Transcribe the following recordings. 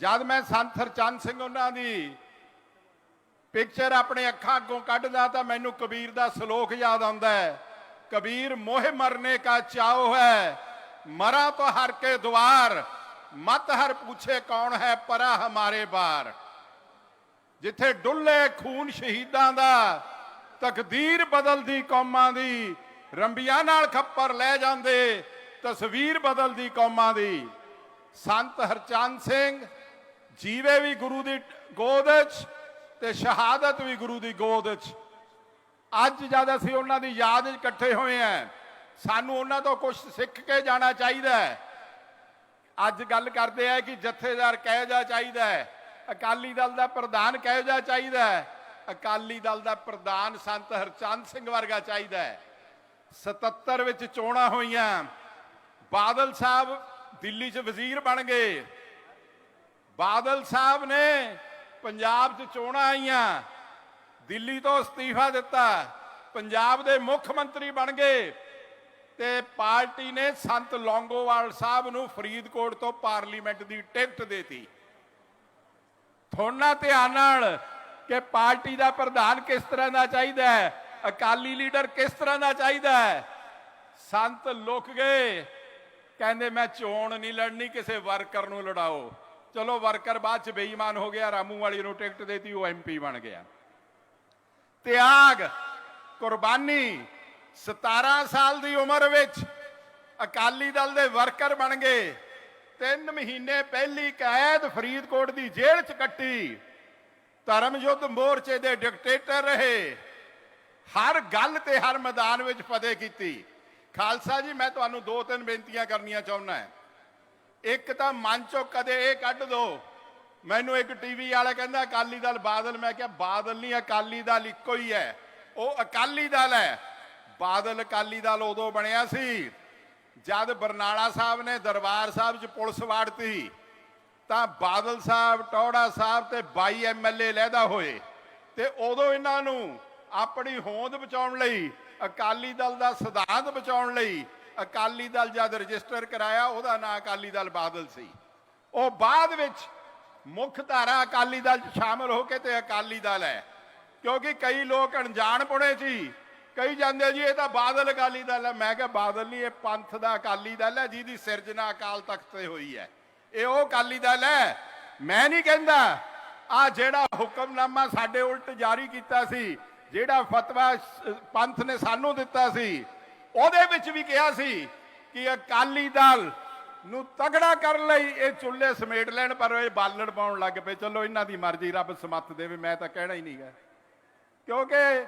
ਜਦ ਮੈਂ ਸੰਤ ਹਰਚੰਦ ਸਿੰਘ ਉਹਨਾਂ ਦੀ ਪਿਕਚਰ ਆਪਣੇ ਅੱਖਾਂ ਅੱਗੋਂ ਕੱਢਦਾ ਤਾਂ ਮੈਨੂੰ ਕਬੀਰ ਦਾ ਸ਼ਲੋਕ ਯਾਦ ਆਉਂਦਾ ਹੈ। ਕਬੀਰ ਮੋਹ ਮਰਨੇ ਕਾ ਚਾਉ ਹੈ, ਮਰਾ तो ਹਰ ਕੇ ਦੁਆਰ, ਮਤ ਹਰ ਪੁੱਛੇ ਕੌਣ ਹੈ ਪਰਾ ਹਮਾਰੇ ਬਾਰ। ਜਿੱਥੇ ਡੁੱਲੇ ਖੂਨ ਸ਼ਹੀਦਾਂ ਦਾ, ਤਕਦੀਰ ਬਦਲਦੀ ਕੌਮਾਂ ਦੀ, ਰੰਬੀਆਂ ਨਾਲ ਖੱਪਰ ਲੈ ਜਾਂਦੇ, ਤਸਵੀਰ ਬਦਲਦੀ ਕੌਮਾਂ ਦੀ। ਸੰਤ ਹਰਚੰਦ ਸਿੰਘ ਜੀਵੇ ਵੀ ਗੁਰੂ ਦੀ ਗੋਦ 'ਚ ਤੇ ਸ਼ਹਾਦਤ ਵੀ ਗੁਰੂ ਦੀ ਗੋਦ 'ਚ ਅੱਜ ਜਦ ਅਸੀਂ ਉਹਨਾਂ ਦੀ ਯਾਦ 'ਚ ਇਕੱਠੇ ਹੋਏ ਆਂ ਸਾਨੂੰ ਉਹਨਾਂ ਤੋਂ ਕੁਝ ਸਿੱਖ ਕੇ ਜਾਣਾ ਚਾਹੀਦਾ ਹੈ। ਅੱਜ ਗੱਲ ਕਰਦੇ ਆ ਕਿ ਜਥੇਦਾਰ ਕਹਿ ਜਾ ਚਾਹੀਦਾ ਹੈ, ਅਕਾਲੀ ਦਲ ਦਾ ਪ੍ਰਧਾਨ ਕਹਿ ਜਾ ਚਾਹੀਦਾ ਹੈ, ਅਕਾਲੀ ਦਲ ਦਾ ਪ੍ਰਧਾਨ ਸੰਤ ਹਰਚੰਦ ਸਿੰਘ ਵਰਗਾ ਚਾਹੀਦਾ ਹੈ। 77 ਵਿੱਚ ਚੋਣਾਂ ਹੋਈਆਂ, ਬਾਦਲ ਸਾਹਿਬ ਦਿੱਲੀ 'ਚ ਵਜ਼ੀਰ ਬਣ ਗਏ। ਬਾਦਲ ਸਾਹਿਬ ਨੇ ਪੰਜਾਬ 'ਚ ਚੋਣਾਂ ਆਈਆਂ, ਦਿੱਲੀ ਤੋਂ ਅਸਤੀਫਾ ਦਿੱਤਾ, ਪੰਜਾਬ ਦੇ ਮੁੱਖ ਮੰਤਰੀ ਬਣ ਗਏ ਤੇ ਪਾਰਟੀ ਨੇ ਸੰਤ ਲੌਂਗੋਵਾਲ ਸਾਹਿਬ ਨੂੰ ਫਰੀਦਕੋਟ ਤੋਂ ਪਾਰਲੀਮੈਂਟ ਦੀ ਟਿਕਟ ਦੇਤੀ। ਥੋੜਾ ਧਿਆਨ ਨਾਲ ਕਿ ਪਾਰਟੀ ਦਾ ਪ੍ਰਧਾਨ ਕਿਸ ਤਰ੍ਹਾਂ ਦਾ ਚਾਹੀਦਾ ਹੈ, ਅਕਾਲੀ ਲੀਡਰ ਕਿਸ ਤਰ੍ਹਾਂ ਦਾ ਚਾਹੀਦਾ ਹੈ। ਸੰਤ ਲੁਕ ਗਏ, ਕਹਿੰਦੇ, ਮੈਂ ਚੋਣ ਨਹੀਂ ਲੜਨੀ, ਕਿਸੇ ਵਰਕਰ ਨੂੰ ਲੜਾਓ। ਚਲੋ ਵਰਕਰ ਬਾਅਦ ਚ ਬੇਈਮਾਨ ਹੋ ਗਿਆ, ਰਾਮੂ ਵਾਲੀ ਨੂੰ ਟਿਕਟ ਦੇਤੀ, ਉਹ ਐਮਪੀ ਬਣ ਗਿਆ। ਤਿਆਗ, ਕੁਰਬਾਨੀ 17 ਸਾਲ ਦੀ ਉਮਰ ਵਿੱਚ ਅਕਾਲੀ ਦਲ ਦੇ ਵਰਕਰ ਬਣ ਗਏ। ਤਿੰਨ ਮਹੀਨੇ ਪਹਿਲੀ ਕੈਦ ਫਰੀਦਕੋਟ ਦੀ ਜੇਲ੍ਹ 'ਚ ਕੱਟੀ। ਧਰਮ ਯੁੱਧ ਮੋਰਚੇ ਦੇ ਡਿਕਟੇਟਰ ਰਹੇ। ਹਰ ਗੱਲ ਤੇ ਹਰ ਮੈਦਾਨ ਵਿੱਚ ਫਤਿਹ ਕੀਤੀ। ਖਾਲਸਾ ਜੀ, ਮੈਂ ਤੁਹਾਨੂੰ ਦੋ ਤਿੰਨ ਬੇਨਤੀਆਂ ਕਰਨੀਆਂ ਚਾਹੁੰਦਾ ਹਾਂ। ਇੱਕ ਤਾਂ ਮਨ ਚੋਂ ਕਦੇ ਇਹ ਕੱਢ ਦੋ। ਮੈਨੂੰ ਇੱਕ ਟੀਵੀ ਵਾਲਾ ਕਹਿੰਦਾ, ਅਕਾਲੀ ਦਲ ਬਾਦਲ। ਮੈਂ ਕਿਹਾ, ਬਾਦਲ ਨਹੀਂ, ਅਕਾਲੀ ਦਲ ਇੱਕੋ ਹੀ ਹੈ। ਉਹ ਅਕਾਲੀ ਦਲ ਹੈ। ਬਾਦਲ ਅਕਾਲੀ ਦਲ ਉਦੋਂ ਬਣਿਆ ਸੀ, ਜਦ ਬਰਨਾਲਾ ਸਾਹਿਬ ਨੇ ਦਰਬਾਰ ਸਾਹਿਬ 'ਚ ਪੁਲਿਸ ਵਾੜਤੀ। ਤਾਂ ਬਾਦਲ ਸਾਹਿਬ ਟੌੜਾ ਸਾਹਿਬ ਤੇ 22 ਐਮਐਲਏ ਲੈਦਾ ਹੋਏ। ਤੇ ਉਦੋਂ ਇਹਨਾਂ ਨੂੰ ਆਪਣੀ ਹੋਂਦ ਬਚਾਉਣ ਲਈ, ਅਕਾਲੀ ਦਲ ਦਾ ਸਿਧਾਂਤ ਬਚਾਉਣ ਲਈ ਅਕਾਲੀ ਦਲ ਜਦ ਰਜਿਸਟਰ ਕਰਾਇਆ, ਉਹਦਾ ਨਾਂ ਅਕਾਲੀ ਦਲ ਬਾਦਲ ਸੀ। ਉਹ ਬਾਅਦ ਵਿੱਚ ਮੁੱਖ ਧਾਰਾ ਅਕਾਲੀ ਦਲ ਸ਼ਾਮਲ ਹੋ ਕੇ ਤੇ ਅਕਾਲੀ ਦਲ ਹੈ। ਕਿਉਂਕਿ ਕਈ ਲੋਕ ਅਣਜਾਣ ਪੁਣੇ ਸੀ। ਕਈ ਜਾਂਦੇ ਜੀ, ਇਹ ਤਾਂ ਬਾਦਲ ਅਕਾਲੀ ਦਲ ਹੈ। ਮੈਂ ਕਿਹਾ ਬਾਦਲ ਨਹੀਂ, ਇਹ ਪੰਥ ਦਾ ਅਕਾਲੀ ਦਲ ਹੈ, ਜਿਹਦੀ ਸਿਰਜਣਾ ਅਕਾਲ ਤਖਤ ਤੇ ਹੋਈ ਹੈ। ਇਹ ਉਹ ਅਕਾਲੀ ਦਲ ਹੈ। ਮੈਂ ਨਹੀਂ ਕਹਿੰਦਾ ਆ ਜਿਹੜਾ ਹੁਕਮਨਾਮਾ ਸਾਡੇ ਉਲਟ ਜਾਰੀ ਕੀਤਾ ਸੀ, ਜਿਹੜਾ ਫਤਵਾ ਪੰਥ ਨੇ ਸਾਨੂੰ ਦਿੱਤਾ ਸੀ ਉਹਦੇ ਵਿੱਚ ਵੀ ਕਿਹਾ ਸੀ ਕਿ ਅਕਾਲੀ ਦਲ ਨੂੰ ਤਗੜਾ ਕਰਨ ਲਈ ਇਹ ਚੁੱਲ੍ਹੇ ਸਮੇਟ ਲੈਣ ਪਰ ਇਹ ਬਾਲਣ ਪਾਉਣ ਲੱਗ ਪਏ। ਚਲੋ ਇਹਨਾਂ ਦੀ ਮਰਜ਼ੀ ਰੱਬ ਸਮੱਤ ਦੇਵੇ ਮੈਂ ਤਾਂ ਕਹਿਣਾ ਹੀ ਨਹੀਂਗਾ ਕਿਉਂਕਿ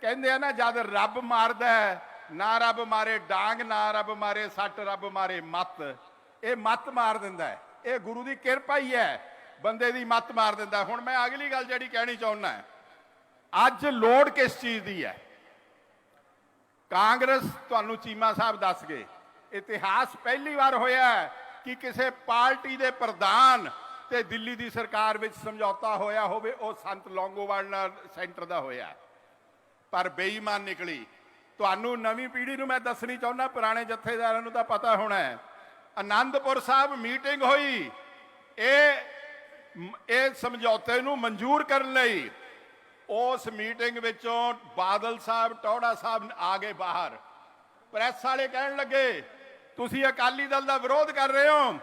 ਕਹਿੰਦੇ ਆ ਨਾ ਜਦ ਰੱਬ ਮਾਰਦਾ ਹੈ, ਨਾ ਰੱਬ ਮਾਰੇ ਡਾਂਗ ਨਾ ਰੱਬ ਮਾਰੇ ਸੱਟ ਰੱਬ ਮਾਰੇ ਮੱਤ। ਇਹ ਮੱਤ ਮਾਰ ਦਿੰਦਾ ਹੈ। ਇਹ ਗੁਰੂ ਦੀ ਕਿਰਪਾ ਹੀ ਹੈ ਬੰਦੇ ਦੀ ਮੱਤ ਮਾਰ ਦਿੰਦਾ ਹੁਣ ਮੈਂ ਅਗਲੀ ਗੱਲ ਜਿਹੜੀ ਕਹਿਣੀ ਚਾਹੁੰਦਾ ਅੱਜ ਲੋੜ ਕਿਸ ਚੀਜ਼ ਦੀ ਹੈ? ਕਾਂਗਰਸ ਤੁਹਾਨੂੰ ਚੀਮਾ ਸਾਹਿਬ ਦੱਸ ਗਏ। ਇਤਿਹਾਸ ਪਹਿਲੀ ਵਾਰ ਹੋਇਆ ਕਿ ਕਿਸੇ ਪਾਰਟੀ ਦੇ ਪ੍ਰਧਾਨ ਤੇ ਦਿੱਲੀ ਦੀ ਸਰਕਾਰ ਵਿੱਚ ਸਮਝੌਤਾ ਹੋਇਆ ਹੋਵੇ, ਉਹ ਸੰਤ ਲੌਂਗੋਵਾਲ ਨਾਲ ਸੈਂਟਰ ਦਾ ਹੋਇਆ। ਪਰ ਬੇਈਮਾਨ ਨਿਕਲੀ। ਤੁਹਾਨੂੰ ਨਵੀਂ ਪੀੜ੍ਹੀ ਨੂੰ ਮੈਂ ਦੱਸਣੀ ਚਾਹੁੰਦਾ, ਪੁਰਾਣੇ ਜਥੇਦਾਰਾਂ ਨੂੰ ਤਾਂ ਪਤਾ ਹੋਣਾ ਹੈ। ਆਨੰਦਪੁਰ ਸਾਹਿਬ ਮੀਟਿੰਗ ਹੋਈ। ਇਹ ਇਹ ਸਮਝੌਤੇ ਨੂੰ ਮਨਜ਼ੂਰ ਕਰਨ ਲਈ ਉਸ ਮੀਟਿੰਗ ਵਿੱਚੋਂ ਬਾਦਲ ਸਾਹਿਬ ਟੌੜਾ ਸਾਹਿਬ ਆ ਗਏ ਬਾਹਰ। ਪ੍ਰੈਸ ਵਾਲੇ ਕਹਿਣ ਲੱਗੇ, ਤੁਸੀਂ ਅਕਾਲੀ ਦਲ ਦਾ ਵਿਰੋਧ ਕਰ ਰਹੇ ਹੋ?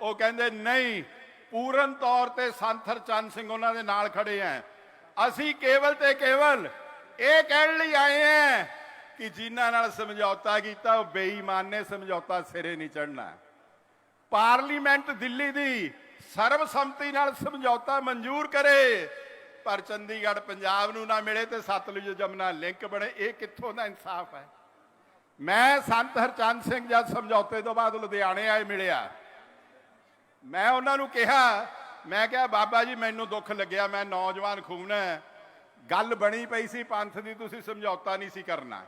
ਉਹ ਕਹਿੰਦੇ, ਨਹੀਂ, ਪੂਰਨ ਤੌਰ ਤੇ ਸੰਤ ਹਰਚੰਦ ਸਿੰਘ ਉਹਨਾਂ ਦੇ ਨਾਲ ਖੜੇ ਆ ਅਸੀਂ ਕੇਵਲ ਤੇ ਕੇਵਲ ਇਹ ਕਹਿਣ ਲਈ ਆਏ ਆ ਕਿ ਜਿਨ੍ਹਾਂ ਨਾਲ ਸਮਝੌਤਾ ਕੀਤਾ, ਉਹ ਬੇਈਮਾਨ ਨੇ, ਸਮਝੌਤਾ ਸਿਰੇ ਨਹੀਂ ਚੜਨਾ ਪਾਰਲੀਮੈਂਟ ਦਿੱਲੀ ਦੀ ਸਰਬਸੰਮਤੀ ਨਾਲ ਸਮਝੌਤਾ ਮਨਜ਼ੂਰ ਕਰੇ। ਪਰ ਚੰਡੀਗੜ੍ਹ ਪੰਜਾਬ ਨੂੰ ਨਾ ਮਿਲੇ ਤੇ ਸਤਲੁਜ ਜਮਨਾ ਲਿੰਕ ਬਣੇ। ਇਹ ਕਿੱਥੋਂ ਦਾ ਇਨਸਾਫ ਹੈ? ਮੈਂ ਸੰਤ ਹਰਚੰਦ ਸਿੰਘ ਜਦ ਸਮਝੌਤੇ ਤੋਂ ਬਾਅਦ ਲੁਧਿਆਣੇ ਆਏ ਮਿਲਿਆ। ਮੈਂ ਉਹਨਾਂ ਨੂੰ ਕਿਹਾ, ਮੈਂ ਕਿਹਾ, ਬਾਬਾ ਜੀ, ਮੈਨੂੰ ਦੁੱਖ ਲੱਗਿਆ, ਮੈਂ ਨੌਜਵਾਨ ਖੂਨ ਹੈ। ਗੱਲ ਬਣੀ ਪਈ ਸੀ ਪੰਥ ਦੀ, ਤੁਸੀਂ ਸਮਝੌਤਾ ਨਹੀਂ ਸੀ ਕਰਨਾ।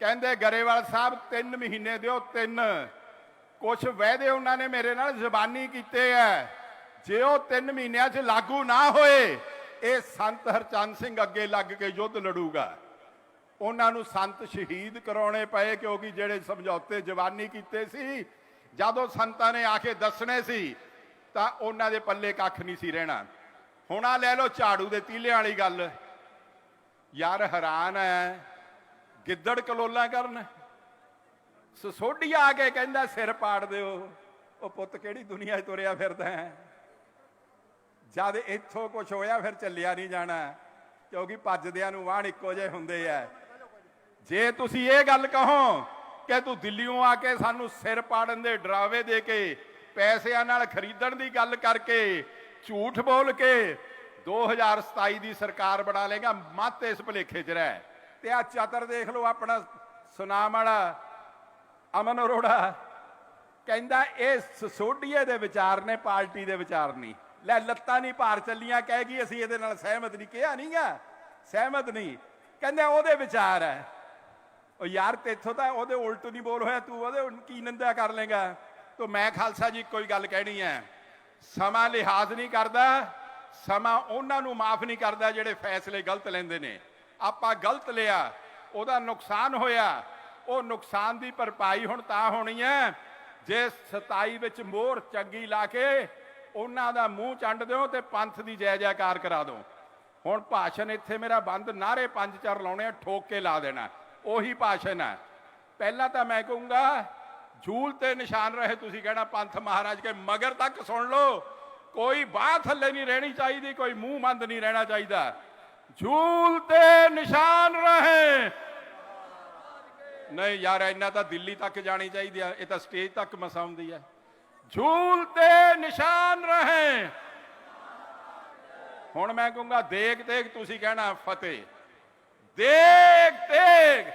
ਕਹਿੰਦੇ, ਗਰੇਵਾਲ ਸਾਹਿਬ 3 ਮਹੀਨੇ ਦਿਓ, ਤਿੰਨ। ਕੁਝ ਵਾਅਦੇ ਉਹਨਾਂ ਨੇ ਮੇਰੇ ਨਾਲ ਜ਼ਬਾਨੀ ਕੀਤੇ ਐ। ਜੇ ਉਹ 3 ਮਹੀਨਿਆਂ 'ਚ ਲਾਗੂ ਨਾ ਹੋਏ ਇਹ ਸੰਤ ਹਰਚੰਦ ਸਿੰਘ ਅੱਗੇ ਲੱਗ ਕੇ ਯੁੱਧ ਲੜੂਗਾ। ਉਹਨਾਂ ਨੂੰ ਸੰਤ ਸ਼ਹੀਦ ਕਰਾਉਣੇ ਪਏ ਕਿਉਂਕਿ ਜਿਹੜੇ ਸਮਝੌਤੇ ਜਵਾਨੀ ਕੀਤੇ ਸੀ, ਜਦੋਂ ਸੰਤਾਂ ਨੇ ਆ ਕੇ ਦੱਸਣੇ ਸੀ, ਤਾਂ ਉਹਨਾਂ ਦੇ ਪੱਲੇ ਕੱਖ ਨਹੀਂ ਸੀ ਰਹਿਣਾ। ਹੁਣ ਆ ਲੈ ਲਓ ਝਾੜੂ ਦੇ ਤੀਲਿਆਂ ਵਾਲੀ ਗੱਲ। ਯਾਰ ਹੈਰਾਨ ਹੈ ਗਿੱਦੜ ਕਲੋਲਾ ਕਰਨ। ਸਸੋਡੀਆ ਆ ਕੇ ਕਹਿੰਦਾ, ਸਿਰ ਪਾੜ ਦਿਓ। ਉਹ ਪੁੱਤ ਕਿਹੜੀ ਦੁਨੀਆ 'ਚ ਤੁਰਿਆ ਫਿਰਦਾ ਹੈ ਜਦ ਇੱਥੋਂ ਕੁਝ ਹੋਇਆ ਫਿਰ ਚੱਲਿਆ ਨਹੀਂ ਜਾਣਾ, ਕਿਉਂਕਿ ਭੱਜਦਿਆਂ ਨੂੰ ਵਾਹਣ ਇੱਕੋ ਜਿਹੇ ਹੁੰਦੇ ਆ। ਜੇ ਤੁਸੀਂ ਇਹ ਗੱਲ ਕਹੋ ਕਿ ਤੂੰ ਦਿੱਲੀੋਂ ਆ ਕੇ ਸਾਨੂੰ ਸਿਰ ਪਾੜਨ ਦੇ ਡਰਾਵੇ ਦੇ ਕੇ ਪੈਸਿਆਂ ਨਾਲ ਖਰੀਦਣ ਦੀ ਗੱਲ ਕਰਕੇ ਝੂਠ ਬੋਲ ਕੇ 2027 ਦੀ ਸਰਕਾਰ ਬਣਾ ਲੇਗਾ ਮੱਤ ਇਸ ਭਲੇਖੇ 'ਚ ਰਹਿ। ਤੇ ਆ ਚਾਤਰ ਦੇਖ ਲਓ ਆਪਣਾ ਸੁਨਾਮ ਵਾਲਾ, ਅਮਨ ਅਰੋੜਾ। ਕਹਿੰਦਾ, ਇਹ ਸਸੋਡੀਏ ਦੇ ਵਿਚਾਰ ਨੇ, ਪਾਰਟੀ ਦੇ ਵਿਚਾਰ ਨਹੀਂ। ਲੈ ਲੱਤਾਂ ਨਹੀਂ ਭਾਰ ਚੱਲੀਆਂ, ਕਹਿ ਗਈ ਅਸੀਂ ਇਹਦੇ ਨਾਲ ਸਹਿਮਤ ਨਹੀਂ, ਕਿਹਾ ਨਹੀਂਗਾ ਸਹਿਮਤ ਨਹੀਂ। ਕਹਿੰਦੇ ਉਹਦੇ ਵਿਚਾਰ ਹੈ। ਉਹ ਯਾਰ ਤੇਥੋਂ ਤਾਂ ਉਹਦੇ ਉਲਟ ਨਹੀਂ ਬੋਲ ਹੋਇਆ, ਤੂੰ ਉਹਦੇ ਕੀ ਨਿੰਦਾ ਕਰ ਲੇਗਾ ਤੋ ਮੈਂ ਖਾਲਸਾ ਜੀ ਕੋਈ ਗੱਲ ਕਹਿਣੀ ਹੈ। ਸਮਾਂ ਲਿਹਾਜ਼ ਨਹੀਂ ਕਰਦਾ, ਸਮਾਂ ਉਹਨਾਂ ਨੂੰ ਮਾਫ ਨਹੀਂ ਕਰਦਾ ਜਿਹੜੇ ਫੈਸਲੇ ਗਲਤ ਲੈਂਦੇ ਨੇ। ਆਪਾਂ ਗਲਤ ਲਿਆ, ਉਹਦਾ ਨੁਕਸਾਨ ਹੋਇਆ। ਉਹ ਨੁਕਸਾਨ ਦੀ ਭਰਪਾਈ ਹੁਣ ਤਾਂ ਹੋਣੀ ਹੈ। ਜੇ 27 ਵਿੱਚ ਮੋਹਰ ਚੰਗੀ ਲਾ ਕੇ ਉਹਨਾਂ ਦਾ ਮੂੰਹ ਚੰਡ ਦਿਓ ਤੇ ਪੰਥ ਦੀ ਜੈ ਜੈਕਾਰ ਕਰਾ ਦਿਓ। ਹੁਣ ਭਾਸ਼ਣ ਇੱਥੇ ਮੇਰਾ ਬੰਦ ਨਾਰੇ ਪੰਜ ਚਾਰ ਲਾਉਣੇ ਆ, ਠੋਕ ਕੇ ਲਾ ਦੇਣਾ। ਉਹੀ ਭਾਸ਼ਣ ਹੈ ਪਹਿਲਾਂ ਤਾਂ ਮੈਂ ਕਹੂੰਗਾ, ਝੂਲ ਤੇ ਨਿਸ਼ਾਨ ਰਹੇ ਤੁਸੀਂ ਕਹਿਣਾ ਪੰਥ ਮਹਾਰਾਜ ਕੇ, ਮਗਰ ਤੱਕ ਸੁਣ ਲਓ। ਕੋਈ ਬਾਹ ਥੱਲੇ ਨਹੀਂ ਰਹਿਣੀ ਚਾਹੀਦੀ, ਕੋਈ ਮੂੰਹ ਮੰਦ ਨਹੀਂ ਰਹਿਣਾ ਚਾਹੀਦਾ। ਝੂਲ ਤੇ ਨਿਸ਼ਾਨ ਰਹੇ। ਨਹੀਂ ਯਾਰ, ਇੰਨਾ ਤਾਂ ਦਿੱਲੀ ਤੱਕ ਜਾਣੀ ਚਾਹੀਦੀ ਆ, ਇਹ ਤਾਂ ਸਟੇਜ ਤੱਕ ਮਸਾਉਂਦੀ ਆ। ਝੂਲ ਤੇ ਨਿਸ਼ਾਨ ਰਹੇ। ਹੁਣ ਮੈਂ ਕਹੂੰਗਾ, ਦੇਖ ਦੇਖ, ਤੁਸੀਂ ਕਹਿਣਾ ਫਤਿਹ। ਦੇਖ ਦੇਖ।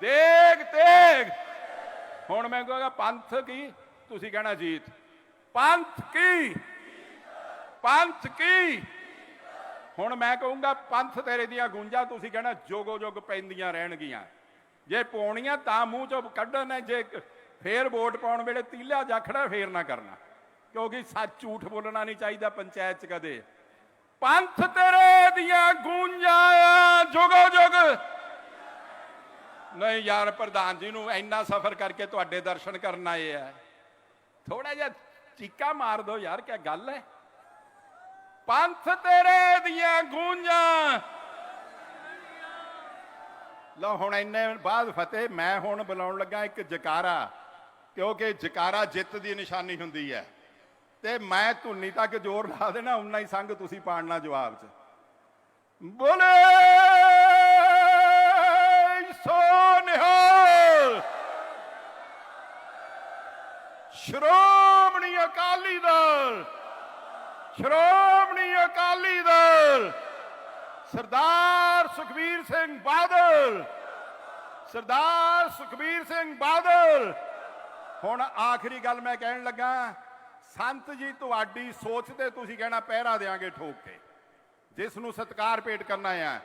ਦੇਖ ਦੇਖ। ਹੁਣ ਮੈਂ ਕਹਾਂਗਾ, ਪੰਥ ਕੀ? ਤੁਸੀਂ ਕਹਿਣਾ ਜੀਤ। ਪੰਥ ਕੀ? ਪੰਥ ਕੀ? ਹੁਣ ਮੈਂ ਕਹੂੰਗਾ, ਪੰਥ ਤੇਰੇ ਦੀਆਂ ਗੂੰਜਾਂ, ਤੁਸੀਂ ਕਹਿਣਾ ਜੋਗੋ ਜੋਗ ਪੈਂਦੀਆਂ ਰਹਿਣਗੀਆਂ। ਜੇ ਪਾਉਣੀਆਂ ਤਾਂ ਮੂੰਹ ਚੋਂ ਕੱਢਣ ਜੇ ਫੇਰ ਵੋਟ ਪਾਉਣ ਵੇਲੇ ਤੀਲਾ ਜਾਖੜਾ ਫੇਰ ਨਾ ਕਰਨਾ। ਕਿਉਂਕਿ ਸੱਚ ਝੂਠ ਬੋਲਣਾ ਨਹੀਂ ਚਾਹੀਦਾ ਪੰਚਾਇਤ 'ਚ ਕਦੇ। ਪੰਥ ਤੇਰੇ ਦੀਆਂ ਗੂੰਜਾਂ ਜੁਗੋ ਜੁਗ। ਨਹੀਂ ਯਾਰ, ਪ੍ਰਧਾਨ ਜੀ ਨੂੰ ਇੰਨਾ ਸਫ਼ਰ ਕਰਕੇ ਤੁਹਾਡੇ ਦਰਸ਼ਨ ਕਰਨ ਆਏ ਆ। ਥੋੜਾ ਜਿਹਾ ਚੀਕਾ ਮਾਰ ਦਿਓ ਯਾਰ ਕੀ ਗੱਲ ਹੈ? ਪੰਥ ਤੇਰੇ ਦੀਆਂ ਗੂੰਜਾਂ। ਲਓ ਹੁਣ ਇੰਨੇ ਬਾਅਦ ਫਤਿਹ, ਮੈਂ ਹੁਣ ਬੁਲਾਉਣ ਲੱਗਾ ਇੱਕ ਜਕਾਰਾ। ਕਿਉਂਕਿ ਜਕਾਰਾ ਜਿੱਤ ਦੀ ਨਿਸ਼ਾਨੀ ਹੁੰਦੀ ਹੈ। ਤੇ ਮੈਂ ਧੁੰਨੀ ਤੱਕ ਜ਼ੋਰ ਲਾ ਦੇਣਾ, ਉਨਾ ਹੀ ਸੰਗ ਤੁਸੀਂ ਪਾੜਨਾ ਜਵਾਬ 'ਚ। ਬੋਲੇ ਸੋ ਨਿਹਾਲ। ਸ਼੍ਰੋਮਣੀ ਅਕਾਲੀ ਦਲ। ਸ਼੍ਰੋਮਣੀ ਅਕਾਲੀ ਦਲ। ਸਰਦਾਰ ਸੁਖਬੀਰ ਸਿੰਘ ਬਾਦਲ। ਸਰਦਾਰ ਸੁਖਬੀਰ ਸਿੰਘ ਬਾਦਲ। ਹੁਣ ਆਖਰੀ ਗੱਲ ਮੈਂ ਕਹਿਣ ਲੱਗਾ, ਸੰਤ ਜੀ ਤੁਹਾਡੀ ਸੋਚ ਤੇ ਤੁਸੀਂ ਕਹਿਣਾ ਪਹਿਰਾ ਦੇਾਂਗੇ ਠੋਕ ਕੇ ਜਿਸ ਨੂੰ ਸਤਕਾਰ ਭੇਟ ਕਰਨਾ ਹੈ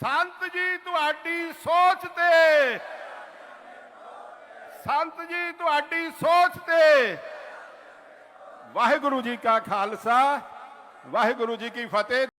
ਸੰਤ ਜੀ ਤੁਹਾਡੀ ਸੋਚ ਤੇ, ਸੰਤ ਜੀ ਤੁਹਾਡੀ ਸੋਚ ਤੇ। ਵਾਹਿਗੁਰੂ ਜੀ ਕਾ ਖਾਲਸਾ, ਵਾਹਿਗੁਰੂ ਜੀ ਕੀ ਫਤਿਹ।